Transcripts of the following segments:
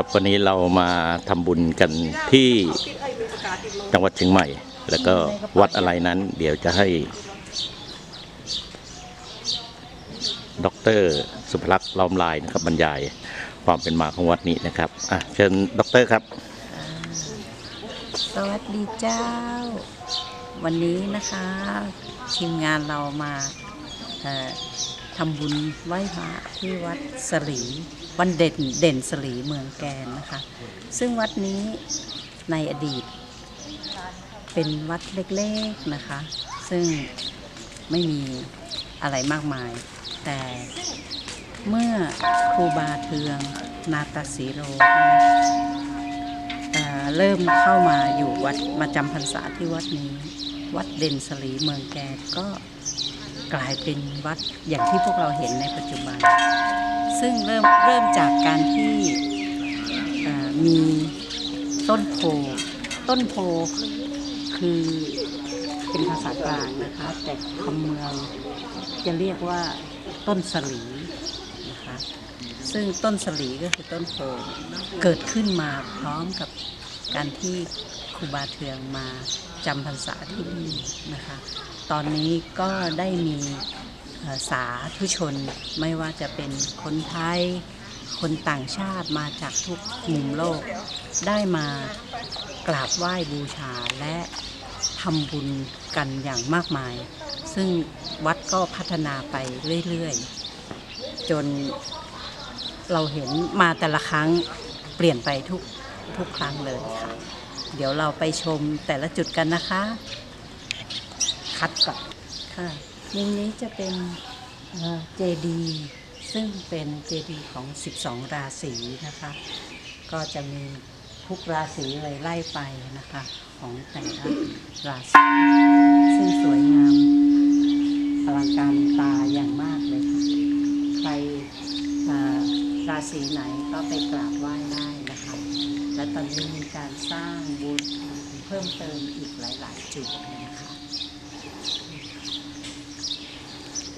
ครับวันนี้เรามาทำบุญกันที่จังหวัดเชียงใหม่ แล้วก็วัดอะไรนั้น เดี๋ยวจะให้ดอกเตอรสุภลักษณ์ล้อมลายนะครับบรรยายความเป็นมาของวัดนี้นะครับอะเชิญดอกเตอรครับ สวัสดีเจ้า วันนี้นะคะ ทีมงานเรามาทำบุญไหว้พระที่วัดสลี วันเด่นเด่นสลีเมืองแกนนะคะ ซึ่งวัดนี้ในอดีต เป็นวัดเล็กๆนะคะ ซึ่งไม่มีอะไรมากมาย แต่เมื่อครูบาเทืองนาตาสีโรเเริ่มเข้ามาอยู่วัดมาจำพรรษาที่วัดนี้ วัดเด่นสลีเมืองแกนก็กลายเป็นวัดอย่างที่พวกเราเห็นในปัจจุบัน ซึ่งเริ่มเริ่มจากการที่มีต้นโพต้นโพคือเป็นภาษากลางนะคะ แต่คำเมืองจะเรียกว่าต้นสลีนะคะซึ่งต้นสลีก็คือต้นโพเกิดขึ้นมาพร้อมกับการที่ครูบาเทืองมาจำพรรษาที่นี่นะคะ ตอนนี้ก็ได้มี สาธุชน ไม่ว่าจะเป็นคนไทย คนต่างชาติมาจากทุกมุมโลก ได้มากราบไหว้บูชาและทำบุญกันอย่างมากมาย ซึ่งวัดก็พัฒนาไปเรื่อยๆ จนเราเห็นมาแต่ละครั้งเปลี่ยนไปทุกทุกครั้งเลยค่ะ เดี๋ยวเราไปชมแต่ละจุดกันนะคะ คัดก่อนค่ะ มุมนี้จะเป็นเจดีซึ่งเป็นเจดีของ 12 ราศีนะคะ ก็จะมีทุกราศีเลยไล่ไปนะคะ ของแต่ละราศีซึ่งสวยงามอลังการตาอย่างมากเลยค่ะใครราศีไหนก็ไปกราบไหว้ได้นะคะ และตอนนี้มีการสร้างบูธเพิ่มเติมอีกหลาย ๆ จุดเลยนะคะ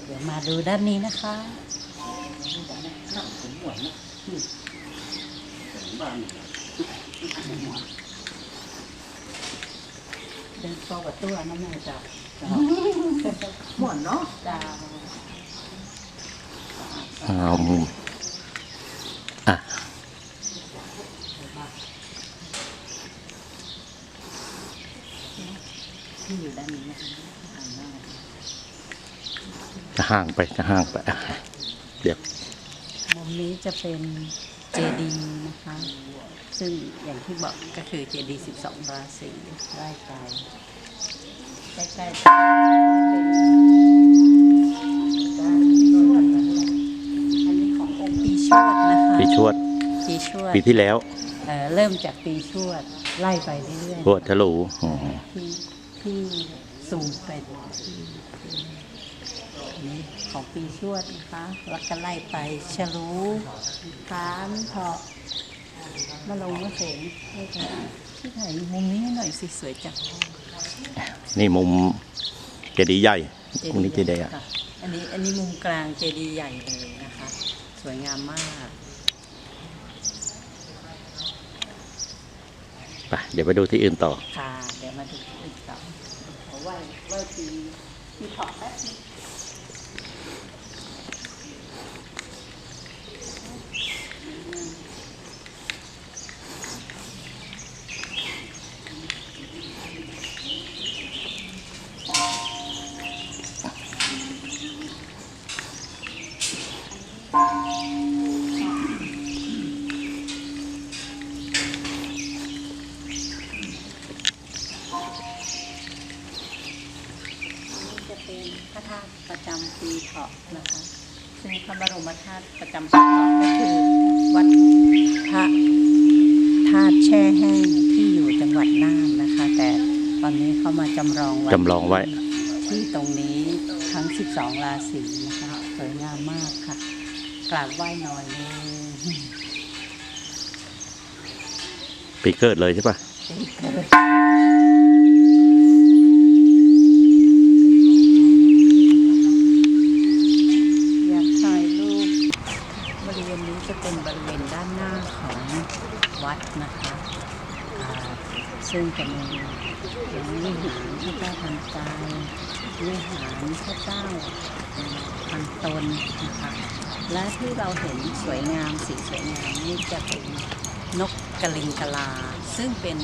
เดี๋ยวมาดูด้านนี้นะคะเดินตัวกับตัวน้ำมันจะหมวนเนาะจะเอามุมอะ ที่อยู่ด้านนี้นะคะอ่านได้ จะห่างไปจะห่างไปอะเดี๋ยวมุมนี้จะเป็นเจดีย์นะคะ ซึ่งอย่างที่บอกก็คือเจดีย์12ราศีไล่ไปใกล้ๆเป็นด้านโน้นนะคะอันนี้ขององค์ปีชวดนะคะปีชวดปีชวดปีที่แล้วเอ่อเริ่มจากปีชวดไล่ไปเรื่อยพวดทะลุอ๋อๆที่ที่สูงไปที่อั นนี้ของปีชวดนะคะแล้วก็ไล่ไปฉลูพานเถาะมาลงมะเสงให้กันที่ถ่ายมุมนี้ให้หน่อยสิสวยจังนี่มุมเจดีย์ใหญ่มุมนี้เจดีย์ใหญ่ค่ะอันนี้อันนี้มุมกลางเจดีย์ใหญ่เลยนะคะ สวยงามมากไปเดี๋ยวไปดูที่อื่นต่อ ค่ะ เดี๋ยวมาดูอีกต่อขอไหว้ไหว้ปี ปีเถาะแป๊บนึง พระธาตุประจำปีเถาะนะคะ ซึ่งพระบรมธาตุประจำปีเถาะก็คือวัดพระธาตุแช่แห้งที่อยู่จังหวัดน่านนะคะ แต่ตอนนี้เขามาจำลองไว้จำลองไว้ ที่ตรงนี้ทั้ง 12 ราศีนะคะสวยงามมากค่ะ กราบไหว้หน่อยนึงปีเกิดเลยใช่ปะอยากถ่ายรูปบริเวณนี้จะเป็นบริเวณด้านหน้าของ วัดนะคะอ่า ซึ่งจะมีอย่างวิหารพระเจ้าทันใจวิหารพระเจ้าทางตนนะคะและที่เราเห็นสวยงามสีสวยงามนี่จะเป็นนกกระลิงกะลา ซึ่งเป็น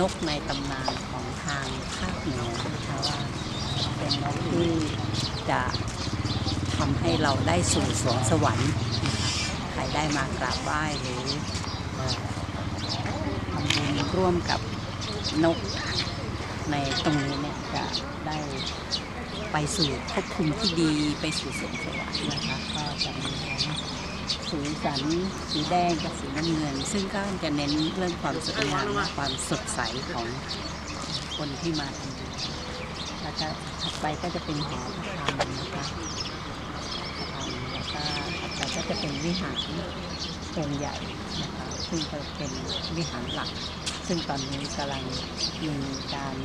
นกในตำนานของทางภาคเหนือนะคะว่าเป็นนกที่จะทำให้เราได้สู่สวงสวรรค์นะคะใครได้มากราบไหว้หรือเอ่อทำบุญร่วมกับ นกในตรงนี้เนี่ยจะได้ไปสู่ภพภูมิที่ดีไปสู่สวงสวรรค์นะคะก็จะมีสีสันสีแดงกับสีน้ำเงิน ซึ่งก็จะเน้นเรื่องความสวยงามความสดใสของคนที่มาทำบุญแล้วก็ถัดไปก็จะเป็นหอพระธรรมนะคะพระธรรมแล้วก็ถัดไปก็จะเป็นวิหารองค์ใหญ่นะคะซึ่งจะเป็นวิหารหลัก ซึ่งตอนนี้กำลังมีการ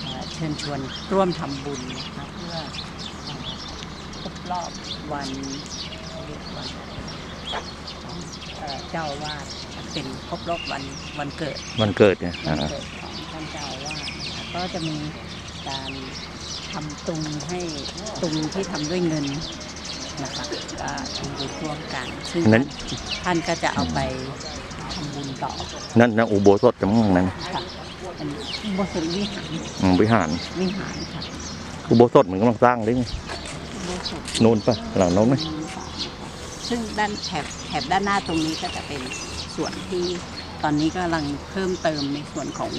เอ่อเชิญชวนร่วมทำบุญนะคะเพื่อเอ่อครบรอบวันเรียกวันของเอ่อเจ้าอาวาดเป็นครบรอบวันวันเกิดมันเกิดเนี่ยวันอ่าเกิดของท่านเจ้าอาวาสนะคะก็จะมีการทำตุงให้ตุงที่ทำด้วยเงินนะคะก็ทำบุญร่วมกัน ซึ่งนั้นท่านก็จะเอาไปทำบุญต่อนั่นนะอุโบสถจำงนั้นค่ะเป็นอุโบสถวิหารอืมวิหาร วิหารค่ะอุโบสถเหมือนกำลังสร้างเลยอุโบสถนู่นปะหลังโน้นไหมซึ่งด้านแถบแถบด้านหน้าตรงนี้ก็จะเป็นส่วนที่ตอนนี้กำลังเพิ่มเติมในส่วนของ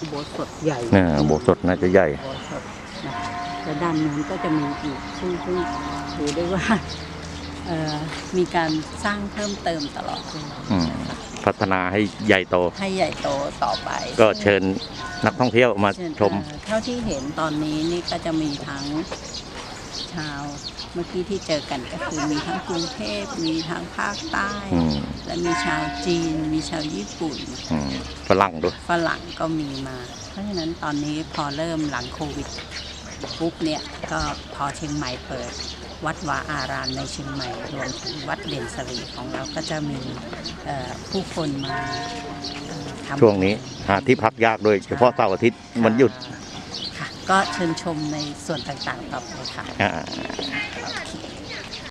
อุโบสถใหญ่เนี่ยอุโบสถน่าจะใหญ่ อุโบสถนะคะและด้านนู้นก็จะมีอีกซึ่งซึ่งดูได้ว่าเอ่อมีการสร้างเพิ่มเติมตลอดเวลา อืมนะคะ พัฒนาให้ใหญ่โต ให้ใหญ่โตต่อไปก็เชิญนักท่องเที่ยวมาเชิญชม เอ่อเท่าที่เห็นตอนนี้นี่ก็จะมีทั้งชาวเมื่อกี้ที่เจอกันก็คือมีทั้งกรุงเทพมีทั้งภาคใต้ อืมและมีชาวจีน มีชาวญี่ปุ่น อืมฝรั่งด้วย ฝรั่งก็มีมา เพราะฉะนั้นตอนนี้พอเริ่มหลังโควิดปุ๊บเนี่ย ก็พอเชียงใหม่เปิด วัดวาอารามในเชียงใหม่ รวมถึงวัดเด่นสรีของเราก็จะมีเอ่อผู้คนมาเอ่อทำช่วงนี้หาที่พักยากด้วยเฉพาะเสาร์อาทิตย์มันหยุด ค่ะ ก็เชิญชมในส่วนต่างๆต่อไปค่ะอ่าโอเค